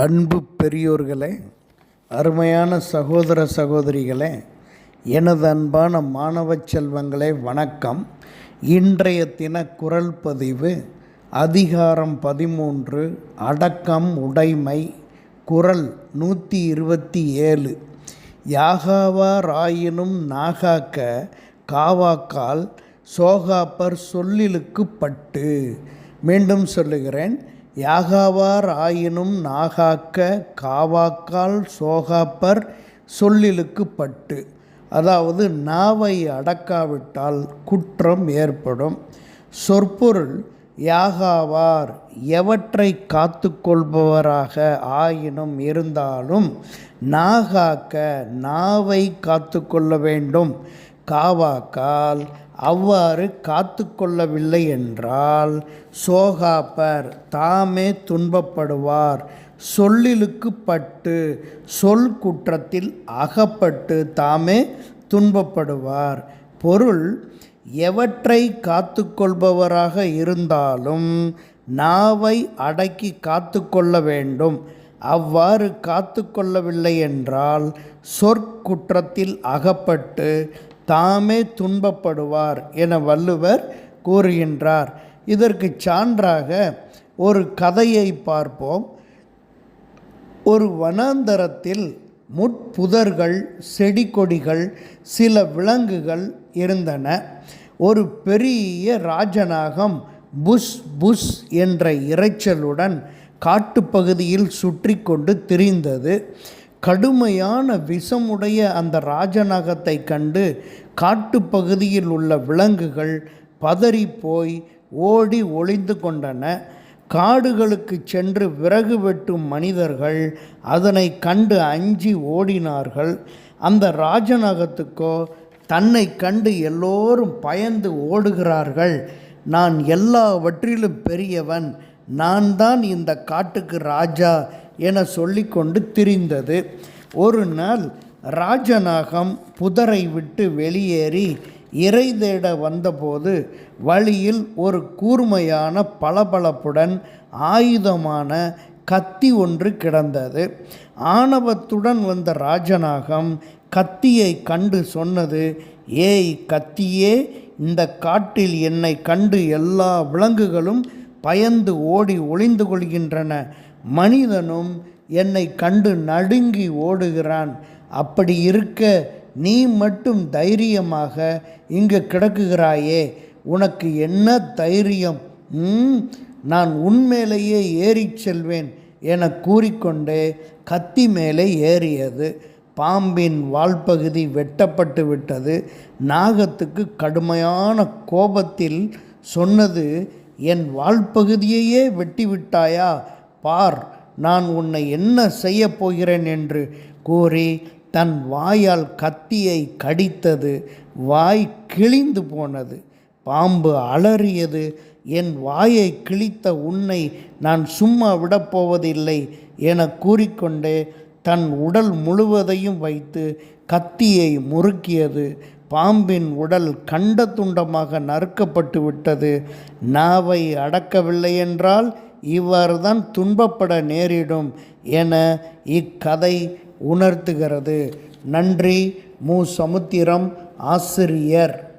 அன்பு பெரியோர்களே அருமையான சகோதர சகோதரிகளே எனது அன்பான மாணவ செல்வங்களே வணக்கம். இன்றைய தின குரல் பதிவு அதிகாரம் பதிமூன்று அடக்கம் உடைமை குரல் நூற்றி இருபத்தி ஏழு. யாகாவார் ராயினும் நாகாக்க காவாக்கால் சோகாப்பர் சொல்லிலுக்கு பட்டு. மீண்டும் சொல்லுகிறேன். யாகாவார் ஆயினும் நாகாக்க காவாக்கால் சோகாப்பர் சொல்லிலுக்கு பட்டு அதாவது நாவை அடக்காவிட்டால் குற்றம் ஏற்படும். சொற்பொருள் யாகாவார் எவற்றை காத்து கொள்பவராக ஆயினும் இருந்தாலும் நாகாக்க நாவை காத்து கொள்ள வேண்டும். காவாக்கால் அவ்வாறு காத்து கொள்ளவில்லை என்றால் சோகாப்பர் தாமே துன்பப்படுவார். சொல்லிலுக்கு பட்டு சொல் குற்றத்தில் அகப்பட்டு தாமே துன்பப்படுவார். பொருள் எவற்றை காத்து கொள்பவராக இருந்தாலும் நாவை அடக்கி காத்து கொள்ள வேண்டும். அவ்வாறு காத்து கொள்ளவில்லை என்றால் சொற்குற்றத்தில் அகப்பட்டு தாமே துன்பப்படுவார் என வள்ளுவர் கூறுகின்றார். இதற்கு சான்றாக ஒரு கதையை பார்ப்போம். ஒரு வனாந்தரத்தில் முட்புதர்கள் செடி கொடிகள் சில விலங்குகள் இருந்தன. ஒரு பெரிய ராஜநாகம் புஷ் புஷ் என்ற இரைச்சலுடன் காட்டுப்பகுதியில் சுற்றி கொண்டு திரிந்தது. கடுமையான விஷமுடைய அந்த ராஜநாகத்தை கண்டு காட்டுப்பகுதியில் உள்ள விலங்குகள் பதறி போய் ஓடி ஒளிந்து கொண்டன. காடுகளுக்கு சென்று விறகு வெட்டும் மனிதர்கள் அதனை கண்டு அஞ்சி ஓடினார்கள். அந்த ராஜநாகத்துக்கோ தன்னை கண்டு எல்லோரும் பயந்து ஓடுகிறார்கள். நான் எல்லாவற்றிலும் பெரியவன். நான் தான் இந்த காட்டுக்கு ராஜா என சொல்லிக்கொண்டு திரிந்தது. ஒரு நாள் ராஜநாகம் புதரை விட்டு வெளியேறி இறை தேட வந்தபோது வழியில் ஒரு கூர்மையான பளபளப்புடன் ஆயுதமான கத்தி ஒன்று கிடந்தது. ஆணவத்துடன் வந்த ராஜநாகம் கத்தியை கண்டு சொன்னது ஏய் கத்தியே இந்த காட்டில் என்னை கண்டு எல்லா விலங்குகளும் பயந்து ஓடி ஒளிந்து கொள்கின்றன. மனிதனும் என்னை கண்டு நடுங்கி ஓடுகிறான். அப்படி இருக்க நீ மட்டும் தைரியமாக இங்கு கிடக்குகிறாயே. உனக்கு என்ன தைரியம்? ம் நான் உன்மேலேயே ஏறிச் செல்வேன் என கூறிக்கொண்டே கத்தி மேலே ஏறியது. பாம்பின் வால்பகுதி வெட்டப்பட்டு விட்டது. நாகத்துக்கு கடுமையான கோபத்தில் சொன்னது என் வால்பகுதியையே வெட்டிவிட்டாயா? பார் நான் உன்னை என்ன செய்யப் போகிறேன்? என்று கூறி தன் வாயால் கத்தியை கடித்தது. வாய் கிழிந்து போனது. பாம்பு அலறியது. என் வாயை கிழித்த உன்னை நான் சும்மா விடப்போவதில்லை என கூறிக்கொண்டே தன் உடல் முழுவதையும் வைத்து கத்தியை முறுக்கியது. பாம்பின் உடல் கண்ட துண்டமாக நறுக்கப்பட்டு விட்டது. நாவை அடக்கவில்லை என்றால் இவ்வாறு தான் துன்பப்பட நேரிடும் என இக்கதை உணர்த்துகிறது. நன்றி மு. சமுத்திரம் ஆசிரியர்.